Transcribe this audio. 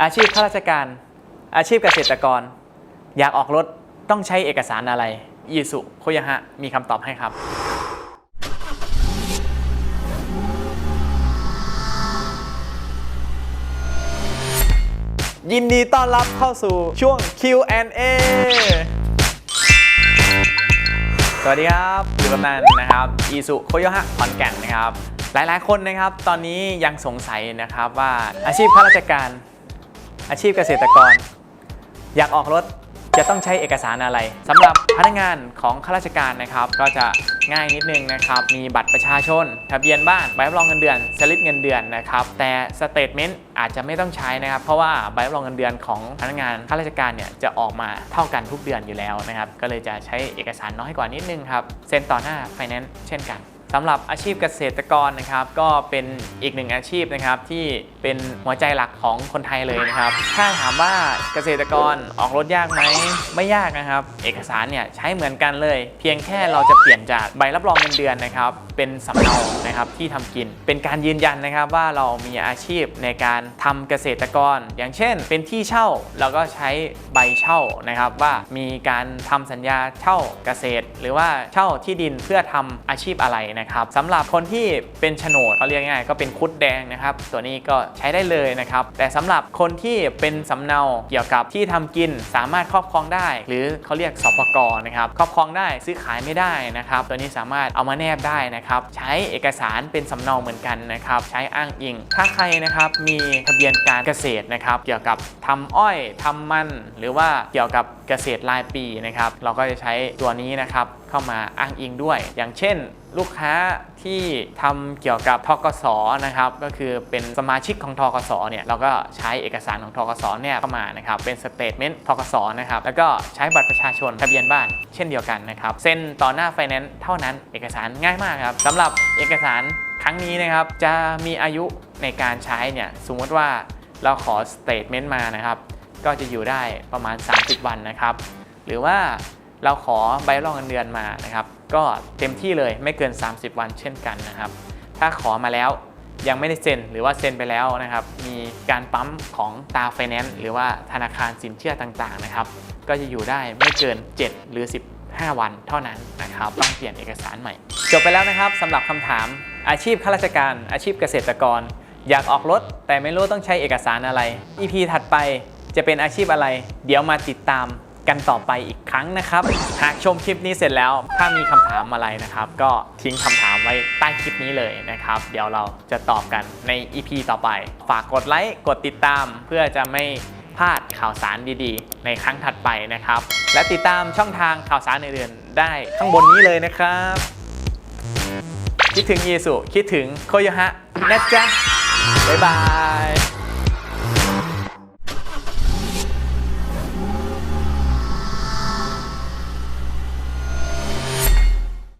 อาชีพข้าราชการ อาชีพเกษตรกร อยากออกรถต้องใช้เอกสารอะไรอีสุโคยะฮะมีคำตอบให้ครับยินดีต้อนรับเข้าสู่ช่วง Q&A สวัสดีครับอยู่กับนันนะครับ อีสุโคโยฮะขอนแก่นนะครับ หลายๆ คนนะครับ ตอนนี้ยังสงสัยนะครับว่าอาชีพข้าราชการ อาชีพเกษตรกร อยากออกรถจะต้องใช้เอกสารอะไรสำหรับพนักงานของข้าราชการนะครับ ก็จะง่ายนิดนึงนะครับ มีบัตรประชาชน ทะเบียนบ้านใบรับรองเงินเดือนสลิปเงินเดือนนะครับ แต่สเตทเมนต์อาจจะไม่ต้องใช้นะครับ เพราะว่าใบรับรองเงินเดือนของพนักงานข้าราชการเนี่ยจะออกมาเท่ากันทุกเดือนอยู่แล้วนะครับ ก็เลยจะใช้เอกสารน้อยกว่านิดนึงครับ เซ็นต่อหน้าไฟแนนซ์เช่นกัน สำหรับอาชีพเกษตรกรนะครับ ก็เป็นอีกหนึ่งอาชีพนะครับที่เป็นหัวใจหลักของคนไทยเลยนะครับ ถ้าถามว่าเกษตรกรออกรถยากไหมไม่ยากนะครับ เอกสารเนี่ยใช้เหมือนกันเลย เพียงแค่เราจะเปลี่ยนจากใบรับรองเงินเดือนนะครับ เป็นสำเนานะครับที่ทำกิน เป็นการยืนยันนะครับว่าเรามีอาชีพในการทำเกษตรกร อย่างเช่น เป็นที่เช่าเราก็ใช้ใบเช่านะครับ ว่ามีการทำสัญญาเช่าเกษตร หรือว่าเช่าที่ดินเพื่อทำอาชีพอะไรนะครับสำหรับคนที่เป็นโฉนดเขาเรียกง่ายๆก็เป็นคุดแดงนะครับตัวนี้ก็ใช้ได้เลยนะครับแต่สำหรับคนที่เป็นสำเนาเกี่ยวกับที่ทำกินสามารถครอบครองได้ หรือเขาเรียกสปกนะครับครอบครองได้ซื้อขายไม่ได้นะครับตัวนี้สามารถเอามาแนบได้นะครับใช้เอกสารเป็นสำเนาเหมือนกันนะครับใช้อ้างอิง ถ้าใครนะครับมีทะเบียนการเกษตรนะครับเกี่ยวกับทำอ้อยทำมัน หรือว่าเกี่ยวกับเกษตรรายปีนะครับเราก็จะใช้ตัวนี้นะครับเข้ามาอ้างอิงด้วย อย่างเช่น ลูกค้าที่ทำเกี่ยวกับทกสนะครับก็คือเป็นสมาชิกของทกสเนี่ยเราก็ใช้เอกสารของทกสเนี่ยเข้ามานะครับเป็นสเตทเมนต์ทกสนะครับแล้วก็ใช้บัตรประชาชนทะเบียนบ้าน เช่นเดียวกันนะครับเซ็นต่อหน้าไฟแนนซ์เท่านั้นเอกสารง่ายมากครับสำหรับเอกสารครั้งนี้นะครับจะมีอายุในการใช้เนี่ยสมมติว่าเราขอสเตทเมนต์มานะครับก็จะอยู่ได้ประมาณ 30 วันนะครับ หรือว่า เราขอใบรับรองเงินเดือนมานะครับ ก็เต็มที่เลยไม่เกิน 30 วันเช่นกันนะครับ ถ้าขอมาแล้วยังไม่ได้เซ็นหรือว่าเซ็นไปแล้วนะครับ มีการปั๊มของตาไฟแนนซ์หรือว่าธนาคารสินเชื่อต่างๆนะครับ ก็จะอยู่ได้ไม่เกิน 7 หรือ 15 วันเท่านั้นนะครับ ต้องเปลี่ยนเอกสารใหม่ จบไปแล้วนะครับสำหรับคำถามอาชีพข้าราชการ อาชีพเกษตรกร อยากออกรถ แต่ไม่รู้ต้องใช้เอกสารอะไร EP ถัดไปจะเป็นอาชีพอะไร เดี๋ยวมาติดตาม กันต่อไปอีกครั้งนะครับ หากชมคลิปนี้เสร็จแล้ว ถ้ามีคำถามอะไรนะครับ ก็ทิ้งคำถามไว้ใต้คลิปนี้เลยนะครับ เดี๋ยวเราจะตอบกันใน EP ต่อไป ฝากกดไลค์กดติดตาม เพื่อจะไม่พลาดข่าวสารดีๆ ในครั้งถัดไปนะครับ และติดตามช่องทางข่าวสารอื่นๆได้ข้างบนนี้เลยนะครับ คิดถึงเยสุคิดถึงโคโยฮะนะจ๊ะบ๊ายบาย